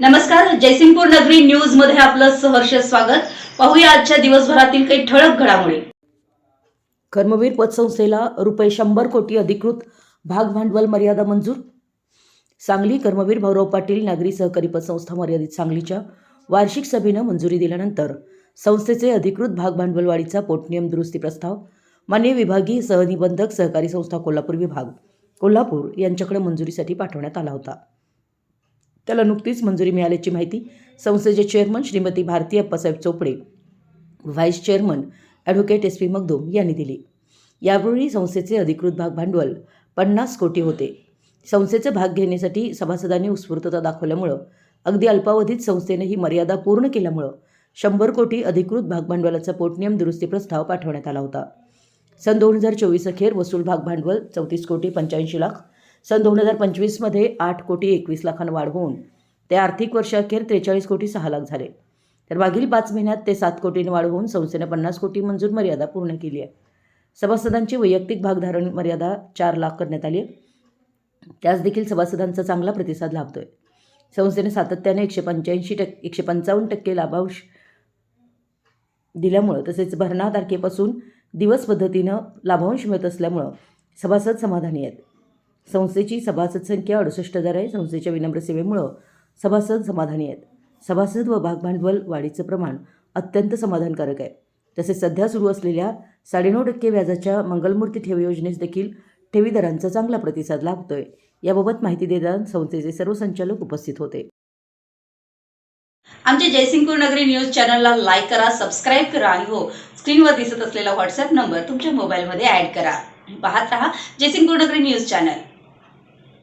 नमस्कार जयसिंगपूर नगरी न्यूजमध्ये आपलं सहर्ष स्वागत. पाहूया आजच्या दिवसभरातील काही ठळक घडामोडी. कर्मवीर पतसंस्थेला रुपये शंभर कोटी अधिकृत भाग भांडवल मर्यादा मंजूर. सांगली कर्मवीर भाऊराव पाटील नागरी सहकारी पतसंस्था मर्यादित सांगलीच्या वार्षिक सभेनं मंजुरी दिल्यानंतर संस्थेचे अधिकृत भाग पोटनियम दुरुस्ती प्रस्ताव मान्य विभागीय सहनिबंधक सहकारी संस्था कोल्हापूर विभाग कोल्हापूर यांच्याकडे मंजुरीसाठी पाठवण्यात आला होता. त्याला नुकतीच मंजुरी मिळाल्याची माहिती संस्थेचे chairman Shrimati Bharati Appasaheb Chopade vice chairman advocate S P Magdum यांनी दिली. यावेळी संस्थेचे अधिकृत भाग भांडवल पन्नास कोटी होते. संस्थेचे भाग घेण्यासाठी सभासदांनी उत्स्फूर्तता दाखवल्यामुळं अगदी अल्पावधीत संस्थेने ही मर्यादा पूर्ण केल्यामुळं शंभर कोटी अधिकृत भागभांडवलाचा पोटनियम दुरुस्ती प्रस्ताव पाठवण्यात आला होता. सन दोन हजार चोवीस अखेर वसूल भाग भांडवल चौतीस कोटी पंच्याऐंशी लाख सन दोन हजार पंचवीसमध्ये आठ कोटी एकवीस लाखांना वाढ होऊन ते आर्थिक वर्षाअखेर त्रेचाळीस कोटी सहा लाख झाले. तर मागील पाच महिन्यात ते सात कोटींनी वाढ होऊन संस्थेने पन्नास कोटी मंजूर मर्यादा पूर्ण केली आहे. सभासदांची वैयक्तिक भागधारण मर्यादा चार लाख करण्यात आली आहे. त्यास देखील सभासदांचा चांगला प्रतिसाद लाभतोय. संस्थेने सातत्याने एकशे पंच्याऐंशी टक्के एकशे पंचावन्न टक्के लाभांश दिल्यामुळं तसेच भरणा तारखेपासून दिवस पद्धतीनं लाभांश मिळत असल्यामुळं सभासद समाधानी आहेत. संस्थेची सभासद संख्या अडुसष्ट हजार आहे. संस्थेच्या विनम्र सेवेमुळं सभासद समाधानी आहेत. सभासद व भागभांडवल वाढीचं प्रमाण अत्यंत समाधानकारक आहे. तसेच सध्या सुरू असलेल्या साडेनऊ टक्के व्याजाच्या मंगलमूर्ती ठेव योजनेस देखील ठेवीदारांचा चांगला प्रतिसाद लाभतोय. याबाबत माहिती देताना संस्थेचे सर्व संचालक उपस्थित होते. आमच्या जयसिंगपूर नगरी न्यूज चॅनलला लाईक करा सबस्क्राईब करा आणि हो स्क्रीनवर दिसत असलेला व्हॉट्सअप नंबर तुमच्या मोबाईलमध्ये ॲड करा. पाहत रहा जयसिंगपूर नगरी न्यूज चॅनल.